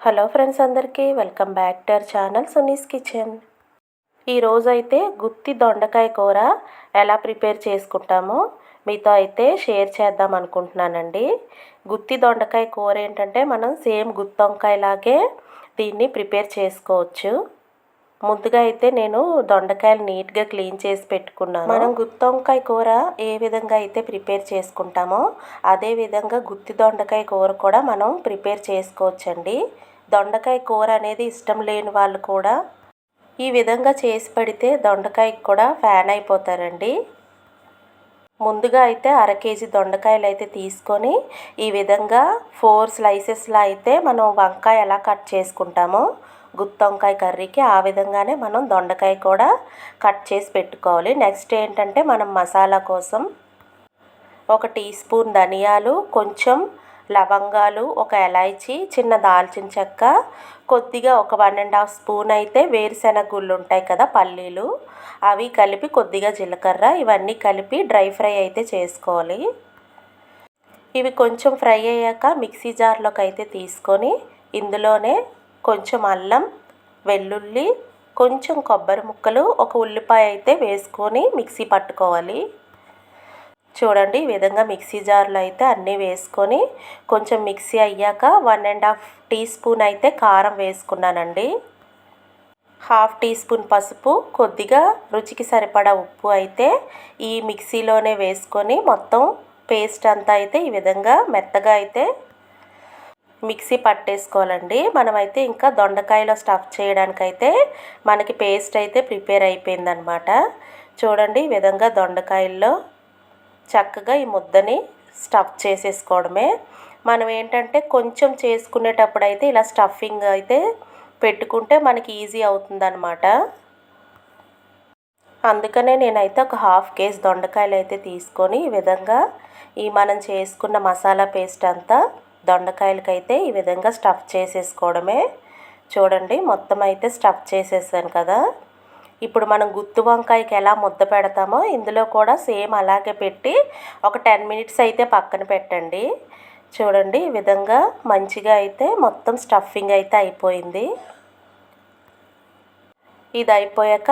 Hello friends అందరికీ welcome back to our channel Suni's kitchen. ఈరోజైతే గుత్తి దొండకాయ కూర ఎలా ప్రిపేర్ చేసుకుంటామో మీతో అయితే షేర్ చేద్దాం అనుకుంటున్నానండి. గుత్తి దొండకాయ కూర ఏంటంటే మనం సేమ్ గుత్తొంకాయలాగే దీన్ని ప్రిపేర్ చేసుకోవచ్చు. ముందుగా అయితే నేను దొండకాయలు నీట్గా క్లీన్ చేసి పెట్టుకున్నాను. మనం గుత్తొంకాయ కూర ఏ విధంగా అయితే ప్రిపేర్ చేసుకుంటామో అదే విధంగా గుత్తి దొండకాయ కూర కూడా మనం ప్రిపేర్ చేసుకోవచ్చండి. దొండకాయ కూర అనేది ఇష్టం లేని వాళ్ళు కూడా ఈ విధంగా చేసి పెడితే దొండకాయకి కూడా ఫ్యాన్ అయిపోతారండి. ముందుగా అయితే అర కేజీ దొండకాయలు అయితే తీసుకొని ఈ విధంగా ఫోర్ స్లైసెస్లో అయితే మనం వంకాయ ఎలా కట్ చేసుకుంటామో గుత్తొంకాయ కర్రీకి ఆ విధంగానే మనం దొండకాయ కూడా కట్ చేసి పెట్టుకోవాలి. నెక్స్ట్ ఏంటంటే మనం మసాలా కోసం ఒక టీ స్పూన్ ధనియాలు కొంచెం లవంగాలు ఒక ఎలైచి చిన్న దాల్చిన చెక్క కొద్దిగా ఒక వన్ అండ్ హాఫ్ స్పూన్ అయితే వేరుశెనగ గుళ్ళు ఉంటాయి కదా పల్లీలు. అవి కలిపి కొద్దిగా జీలకర్ర ఇవన్నీ కలిపి డ్రై ఫ్రై అయితే చేసుకోవాలి. ఇవి కొంచెం ఫ్రై అయ్యాక మిక్సీ జార్లోకి అయితే తీసుకొని ఇందులోనే కొంచెం అల్లం వెల్లుల్లి కొంచెం కొబ్బరి ముక్కలు ఒక ఉల్లిపాయ అయితే వేసుకొని మిక్సీ పట్టుకోవాలి. చూడండి ఈ విధంగా మిక్సీ జార్లో అయితే అన్నీ వేసుకొని కొంచెం మిక్సీ అయ్యాక one and half teaspoon అయితే కారం వేసుకున్నానండి. హాఫ్ టీ స్పూన్ పసుపు కొద్దిగా రుచికి సరిపడా ఉప్పు అయితే ఈ మిక్సీలోనే వేసుకొని మొత్తం పేస్ట్ అంతా అయితే ఈ విధంగా మెత్తగా అయితే మిక్సీ పట్టేసుకోవాలండి. మనమైతే ఇంకా దొండకాయలో స్టఫ్ చేయడానికైతే మనకి పేస్ట్ అయితే ప్రిపేర్ అయిపోయిందనమాట. చూడండి ఈ విధంగా దొండకాయల్లో చక్కగా ఈ ముద్దని స్టఫ్ చేసేసుకోవడమే. మనం ఏంటంటే కొంచెం చేసుకునేటప్పుడు అయితే ఇలా స్టఫింగ్ అయితే పెట్టుకుంటే మనకి ఈజీ అవుతుందన్నమాట. అందుకనే నేనైతే ఒక హాఫ్ కేజీ దొండకాయలు అయితే తీసుకొని ఈ విధంగా ఈ మనం చేసుకున్న మసాలా పేస్ట్ అంతా దొండకాయలకైతే ఈ విధంగా స్టఫ్ చేసేసుకోవడమే. చూడండి మొత్తం అయితే స్టఫ్ చేసేసాను కదా. ఇప్పుడు మనం గుత్తి వంకాయకి ఎలా ముద్ద పెడతామో ఇందులో కూడా సేమ్ అలాగే పెట్టి ఒక టెన్ మినిట్స్ అయితే పక్కన పెట్టండి. చూడండి ఈ విధంగా మంచిగా అయితే మొత్తం స్టఫింగ్ అయితే అయిపోయింది. ఇది అయిపోయాక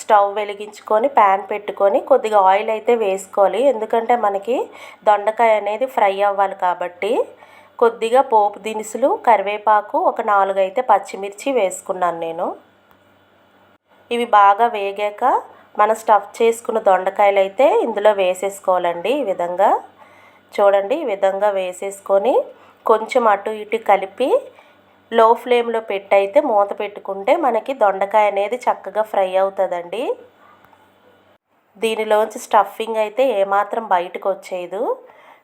స్టవ్ వెలిగించుకొని ప్యాన్ పెట్టుకొని కొద్దిగా ఆయిల్ అయితే వేసుకోవాలి. ఎందుకంటే మనకి దొండకాయ అనేది ఫ్రై అవ్వాలి కాబట్టి. కొద్దిగా పోపు దినుసులు కరివేపాకు ఒక నాలుగు అయితే పచ్చిమిర్చి వేసుకున్నాను నేను. ఇవి బాగా వేగాక మనం స్టఫ్ చేసుకున్న దొండకాయలు అయితే ఇందులో వేసేసుకోవాలండి ఈ విధంగా. చూడండి ఈ విధంగా వేసేసుకొని కొంచెం అటు ఇటు కలిపి లో ఫ్లేమ్లో పెట్టి అయితే మూత పెట్టుకుంటే మనకి దొండకాయ అనేది చక్కగా ఫ్రై అవుతుందండి. దీనిలోంచి స్టఫింగ్ అయితే ఏమాత్రం బయటకు వచ్చేదు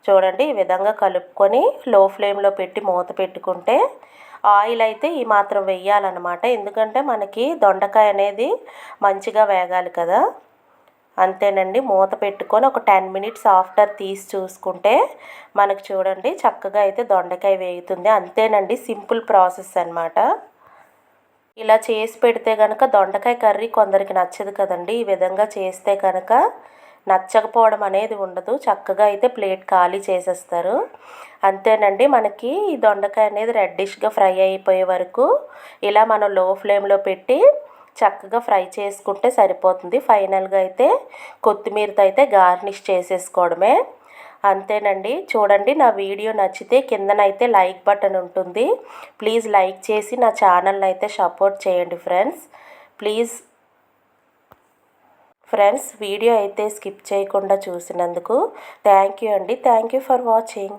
చూడండి ఈ విధంగా కలుపుకొని లో ఫ్లేమ్లో పెట్టి మూత పెట్టుకుంటే ఆయిల్ అయితే ఈ మాత్రం వేయాలన్నమాట ఎందుకంటే మనకి దొండకాయ అనేది మంచిగా వేగాలి కదా. అంతేనండి. మూత పెట్టుకొని ఒక టెన్ మినిట్స్ ఆఫ్టర్ తీసి చూసుకుంటే మనకు చూడండి చక్కగా అయితే దొండకాయ వేగుతుంది. అంతేనండి. సింపుల్ ప్రాసెస్ అనమాట ఇలా చేసి పెడితే కనుక దొండకాయ కర్రీ కొందరికి నచ్చదు కదండి. ఈ విధంగా చేస్తే కనుక నచ్చకపోవడం అనేది ఉండదు. చక్కగా అయితే ప్లేట్ ఖాళీ చేసేస్తారు. అంతేనండి మనకి ఈ దొండకాయ అనేది రెడ్డిష్గా ఫ్రై అయిపోయే వరకు ఇలా మనం లో ఫ్లేమ్లో పెట్టి చక్కగా ఫ్రై చేసుకుంటే సరిపోతుంది. ఫైనల్గా అయితే కొత్తిమీరతో అయితే గార్నిష్ చేసేసుకోవడమే. అంతేనండి చూడండి నా వీడియో నచ్చితే కిందనైతే లైక్ బటన్ ఉంటుంది. ప్లీజ్ లైక్ చేసి నా ఛానల్ని అయితే సపోర్ట్ చేయండి ఫ్రెండ్స్. ప్లీజ్ ఫ్రెండ్స్ వీడియో అయితే స్కిప్ చేయకుండా చూసినందుకు థ్యాంక్ యూ అండి. Thank you for watching.